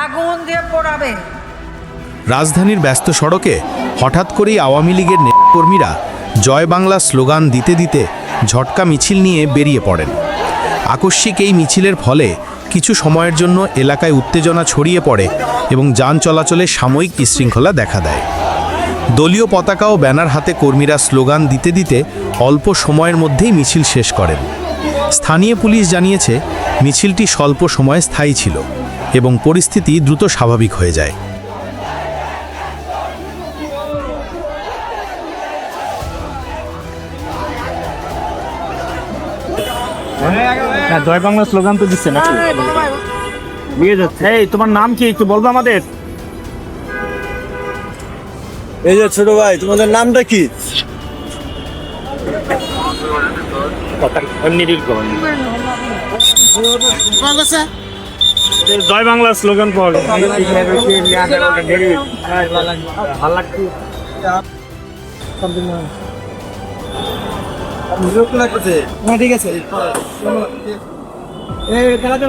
আগুন দিয়ে পোড়াবে। রাজধানীর ব্যস্ত সড়কে হঠাৎ করেই আওয়ামী লীগের নেতাকর্মীরা জয় বাংলা স্লোগান দিতে দিতে ঝটকা মিছিল নিয়ে বেরিয়ে পড়েন। আকস্মিক এই মিছিলের ফলে কিছু সময়ের জন্য এলাকায় উত্তেজনা ছড়িয়ে পড়ে এবং যান চলাচলে সাময়িক বিশৃঙ্খলা দেখা দেয়। দলীয় পতাকা ও ব্যানার হাতে কর্মীরা স্লোগান দিতে দিতে অল্প সময়ের মধ্যেই মিছিল শেষ করেন। স্থানীয় পুলিশ জানিয়েছে, মিছিলটি স্বল্প সময়ে স্থায়ী ছিল। এবং পরিস্থিতি দ্রুত স্বাভাবিক হয়ে যায়। হ্যাঁ জয় বাংলা স্লোগান তো দিচ্ছে নাকি? নিয়ে যাচ্ছে। এই তোমার নাম কি? একটু বলব আমাদের। এই যে ছোট ভাই তোমাদের নামটা কি? জয় বাংলা স্লোগান পাওয়া ভালো লাগছে হ্যাঁ ঠিক আছে। এই খেলাতে